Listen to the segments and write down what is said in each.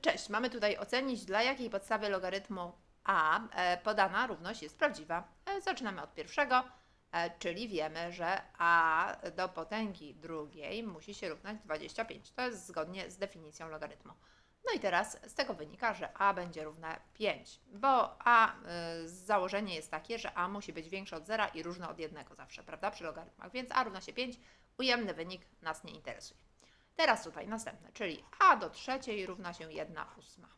Cześć, mamy tutaj ocenić, dla jakiej podstawy logarytmu a e, podana równość jest prawdziwa. E, Zaczynamy od pierwszego, e, czyli wiemy, że a do potęgi drugiej musi się równać 25. To jest zgodnie z definicją logarytmu. No i teraz z tego wynika, że a będzie równe 5, bo a założenie jest takie, że a musi być większe od zera i różne od jednego zawsze, prawda, przy logarytmach, więc a równa się 5, ujemny wynik nas nie interesuje. Teraz tutaj następne, czyli a do trzeciej równa się 1 ósma.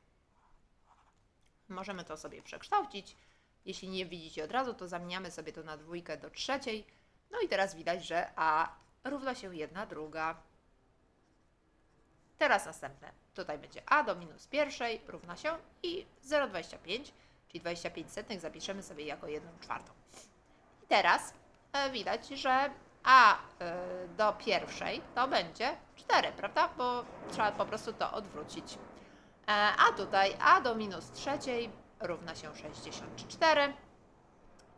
Możemy to sobie przekształcić. Jeśli nie widzicie od razu, to zamieniamy sobie to na dwójkę do trzeciej. No i teraz widać, że a równa się 1 druga. Teraz następne. Tutaj będzie a do minus pierwszej równa się i 0,25, czyli 25 setnych zapiszemy sobie jako 1 czwartą. I teraz e, widać, że a e, do pierwszej to będzie 4, prawda? Bo trzeba po prostu to odwrócić. E, a tutaj a do minus trzeciej równa się 64.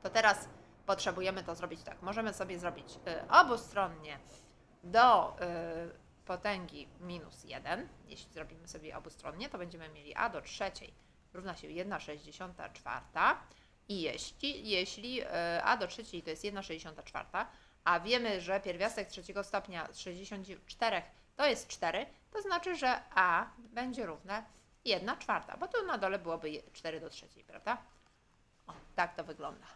To teraz potrzebujemy to zrobić tak. Możemy sobie zrobić y, obustronnie do potęgi minus 1. Jeśli zrobimy sobie obustronnie, to będziemy mieli a do trzeciej równa się 1,64. I jeśli, jeśli a do trzeciej to jest 1,64, a wiemy, że pierwiastek trzeciego stopnia z 64 to jest 4, to znaczy, że a będzie równe 1 czwarta, bo tu na dole byłoby 4 do trzeciej, prawda? O, tak to wygląda.